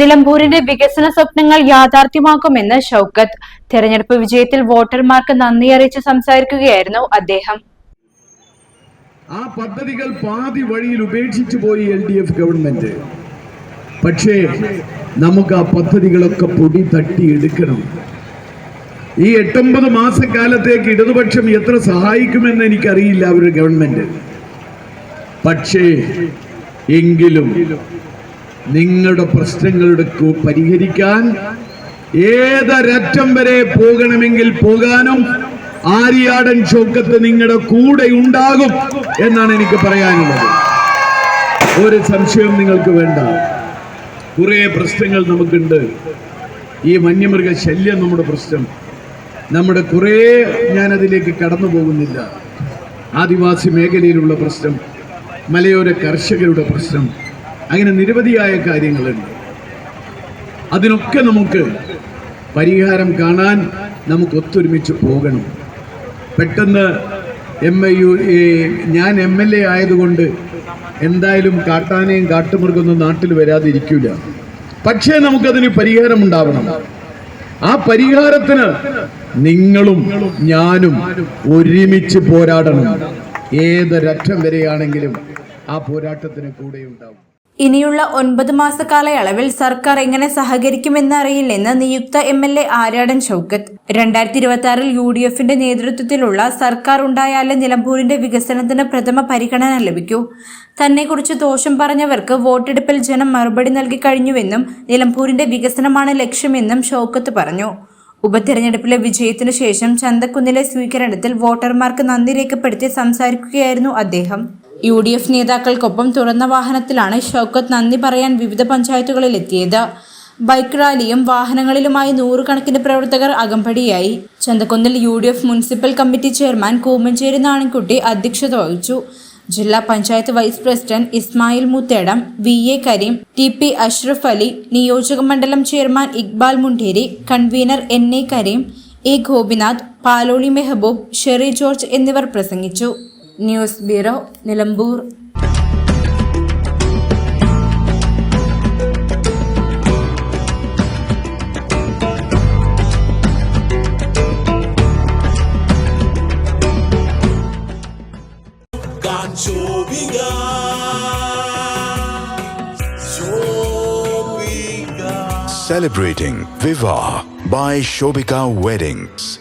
നിലമ്പൂരിന്റെ വികസന സ്വപ്നങ്ങൾ യാഥാർത്ഥ്യമാക്കുമെന്ന് ഷൌക്കത്ത്. തെരഞ്ഞെടുപ്പ് വിജയത്തിൽ വോട്ടർമാർക്ക് നന്ദി അറിയിച്ച് സംസാരിക്കുകയായിരുന്നു അദ്ദേഹം. ആ പദ്ധതികൾ പാതി വഴിയിൽ ഉപേക്ഷിച്ചു പോയി എൽ ഡി എഫ് ഗവൺമെന്റ്. പക്ഷേ നമുക്ക് ആ പദ്ധതികളൊക്കെ പൊടി തട്ടി എടുക്കണം. ഈ എട്ടൊമ്പത് മാസക്കാലത്തേക്ക് ഇടതുപക്ഷം എത്ര സഹായിക്കുമെന്ന് എനിക്കറിയില്ല അവരുടെ ഗവൺമെന്റ്. പക്ഷേ എങ്കിലും നിങ്ങളുടെ പ്രശ്നങ്ങളുടെ പരിഹരിക്കാൻ ഏതൊരറ്റം വരെ പോകണമെങ്കിൽ പോകാനും ആര്യാടൻ ചോക്കത്ത് നിങ്ങളുടെ കൂടെ ഉണ്ടാകും എന്നാണ് എനിക്ക് പറയാനുള്ളത്. ഒരു സംശയം നിങ്ങൾക്ക് വേണ്ട. കുറേ പ്രശ്നങ്ങൾ നമുക്കുണ്ട്. ഈ വന്യമൃഗ ശല്യം നമ്മുടെ പ്രശ്നം. നമ്മുടെ കുറേ ഞാനതിലേക്ക് കടന്നു പോകുന്നില്ല. ആദിവാസി മേഖലയിലുള്ള പ്രശ്നം മലയോര കർഷകരുടെ പ്രശ്നം അങ്ങനെ നിരവധിയായ കാര്യങ്ങളുണ്ട്. അതിനൊക്കെ നമുക്ക് പരിഹാരം കാണാൻ നമുക്ക് ഒത്തൊരുമിച്ച് പോകണം. പെട്ടെന്ന് എം എ യു ഞാൻ എം എൽ എ ആയതുകൊണ്ട് എന്തായാലും കാട്ടാനയും കാട്ടുമൃഗമൊന്നും നാട്ടിൽ വരാതിരിക്കില്ല പക്ഷേ നമുക്കതിന് പരിഹാരം ഉണ്ടാവണം. ആ പരിഹാരത്തിന് നിങ്ങളും ഞാനും ഒരുമിച്ച് പോരാടണം. ഏത് ഏതൊരറ്റം വരെയാണെങ്കിലും ആ പോരാട്ടത്തിന് കൂടെ ഉണ്ടാവും ഇനിയുള്ള ഒൻപത് മാസ കാലയളവിൽ സർക്കാർ എങ്ങനെ സഹകരിക്കുമെന്ന് അറിയില്ലെന്ന് നിയുക്ത M L A Aryadan Shoukath രണ്ടായിരത്തി ഇരുപത്തി ആറിൽ യു ഡി എഫിന്റെ നേതൃത്വത്തിലുള്ള സർക്കാർ ഉണ്ടായാലേ നിലമ്പൂരിന്റെ വികസനത്തിന് പ്രഥമ പരിഗണന ലഭിക്കൂ. തന്നെക്കുറിച്ച് ദോഷം പറഞ്ഞവർക്ക് വോട്ടെടുപ്പിൽ ജനം മറുപടി നൽകി കഴിഞ്ഞുവെന്നും നിലമ്പൂരിന്റെ വികസനമാണ് ലക്ഷ്യമെന്നും ഷൌക്കത്ത് പറഞ്ഞു. ഉപതെരഞ്ഞെടുപ്പിലെ വിജയത്തിനു ശേഷം ചന്തക്കുന്നിലെ സ്വീകരണത്തിൽ വോട്ടർമാർക്ക് നന്ദി രേഖപ്പെടുത്തി സംസാരിക്കുകയായിരുന്നു അദ്ദേഹം. യു ഡി എഫ് നേതാക്കൾക്കൊപ്പം തുറന്ന വാഹനത്തിലാണ് ഷൗക്കത്ത് നന്ദി പറയാൻ വിവിധ പഞ്ചായത്തുകളിൽ എത്തിയത് ബൈക്ക് റാലിയും വാഹനങ്ങളിലുമായി നൂറുകണക്കിന് പ്രവർത്തകർ അകമ്പടിയായി. ചന്തക്കുന്നിൽ U D F municipal committee chairman Koomancheri Nanankutty അധ്യക്ഷത വഹിച്ചു. ജില്ലാ panchayat vice president Ismail Mutthedam V A Kareem T P Ashraf Ali നിയോജക മണ്ഡലം chairman Iqbal Munderi convener N A Kareem A Gopinath Paloli Mehaboob Sherry George എന്നിവർ പ്രസംഗിച്ചു. News bureau Nilambur Canchoviga. Shoviga. Celebrating Viva by Shobika Weddings.